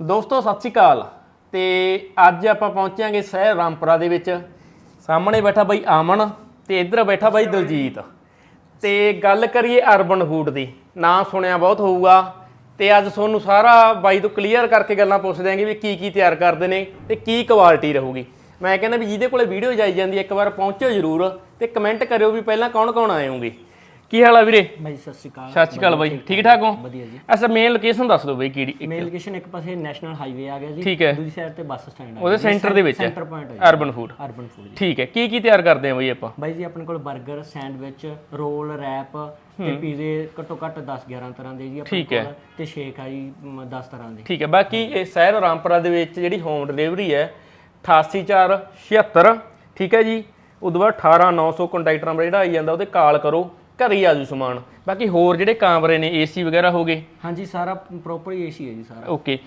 ਦੋਸਤੋ, ਸਤਿ ਸ਼੍ਰੀ ਅਕਾਲ। ਤੇ ਅੱਜ ਆਪਾਂ ਪਹੁੰਚਾਂਗੇ ਸ਼ਹਿਰ ਰਾਮਪੁਰਾ ਦੇ ਵਿੱਚ। ਸਾਹਮਣੇ ਬੈਠਾ ਬਾਈ ਆਮਨ ਤੇ ਇੱਧਰ ਬੈਠਾ ਬਾਈ ਦਲਜੀਤ। ਤੇ ਗੱਲ ਕਰੀਏ ਅਰਬਨ ਫੂਡ ਦੀ। ਨਾਂ ਸੁਣਿਆ ਬਹੁਤ ਹੋਊਗਾ। ਤੇ ਅੱਜ ਤੁਹਾਨੂੰ ਸਾਰਾ ਬਾਈ ਤੋਂ ਕਲੀਅਰ ਕਰਕੇ ਗੱਲਾਂ ਪੁੱਛ ਦਿਆਂਗੇ ਵੀ ਕੀ ਕੀ ਤਿਆਰ ਕਰਦੇ ਨੇ ਤੇ ਕੀ ਕੁਆਲਿਟੀ ਰਹੂਗੀ। ਮੈਂ ਕਹਿੰਦਾ ਵੀ ਜਿਹਦੇ ਕੋਲੇ ਵੀਡੀਓ ਜਾਈ ਜਾਂਦੀ ਹੈ, ਇੱਕ ਵਾਰ ਪਹੁੰਚੋ ਜ਼ਰੂਰ ਤੇ ਕਮੈਂਟ ਕਰਿਓ ਵੀ ਪਹਿਲਾਂ ਕੌਣ ਕੌਣ ਆਏ ਹੋਗੇ ਕੀ ਹਾਲ ਆ ਵੀਰੇ? ਬਾਈ ਸਤਿ ਸ਼੍ਰੀ ਅਕਾਲ। ਸਤਿ ਸ਼੍ਰੀ ਅਕਾਲ ਬਾਈ। ਠੀਕ ਠਾਕ ਹੋ? ਵਧੀਆ ਜੀ। ਅੱਛਾ ਮੇਨ ਲੋਕੇਸ਼ਨ ਦੱਸ ਦਿਓ ਬਾਈ ਕਿਹੜੀ ਮੇਲ ਲੋਕੇਸ਼ਨ ਇੱਕ ਪਾਸੇ ਨੈਸ਼ਨਲ ਹਾਈਵੇ ਆ ਗਿਆ ਜੀ। ਠੀਕ ਹੈ। ਦੂਜੀ ਸਾਈਡ ਤੇ ਬੱਸ ਸਟੈਂਡ ਆ ਉਹਦੇ ਸੈਂਟਰ ਦੇ ਵਿੱਚ ਹੈ। ਸੈਂਟਰ ਪੁਆਇੰਟ ਹੈ urban food urban food ji. ਠੀਕ ਹੈ। ਕੀ ਕੀ ਤਿਆਰ ਕਰਦੇ ਆ ਬਈ ਆਪਾਂ? ਬਾਈ ਜੀ ਆਪਣੇ ਕੋਲ 버ਗਰ ਸੈਂਡਵਿਚ ਰੋਲ ਰੈਪ ਤੇ ਪੀਜ਼ੇ ਘੱਟੋ ਘੱਟ 10 11 ਤਰ੍ਹਾਂ ਦੇ ਜੀ ਆਪਣੇ ਠੀਕ ਹੈ। ਕੋਲ ਤੇ ਸ਼ੇਕ ਆ ਜੀ 10 ਤਰ੍ਹਾਂ ਦੇ। ਠੀਕ ਹੈ। ਬਾਕੀ ਇਹ ਸ਼ਹਿਰ ਰਾਮਪੁਰਾ ਦੇ ਵਿੱਚ ਜਿਹੜੀ ਹੋਮ ਡਿਲੀਵਰੀ ਹੈ 88476 ਠੀਕ ਹੈ ਜੀ। ਉਦੋਂ ਬਾਅਦ 18900 ਕੰਟੈਕਟ ਨੰਬਰ ਜਿਹੜਾ ਆਈ ਜਾਂਦਾ ਉਹਤੇ ਕਾਲ ਕਰੋ। ਘਰੇ ਹੀ ਆਜੂ ਸਮਾਨ। ਬਾਕੀ ਹੋਰ ਜਿਹੜੇ ਕਾਮਰੇ ਨੇ ਏਸੀ ਵਗੈਰਾ ਹੋ ਗਏ? ਹਾਂਜੀ ਸਾਰਾ ਪ੍ਰੋਪਰ ਏਸੀ ਹੈ ਜੀ ਸਾਰਾ। ਓਕੇ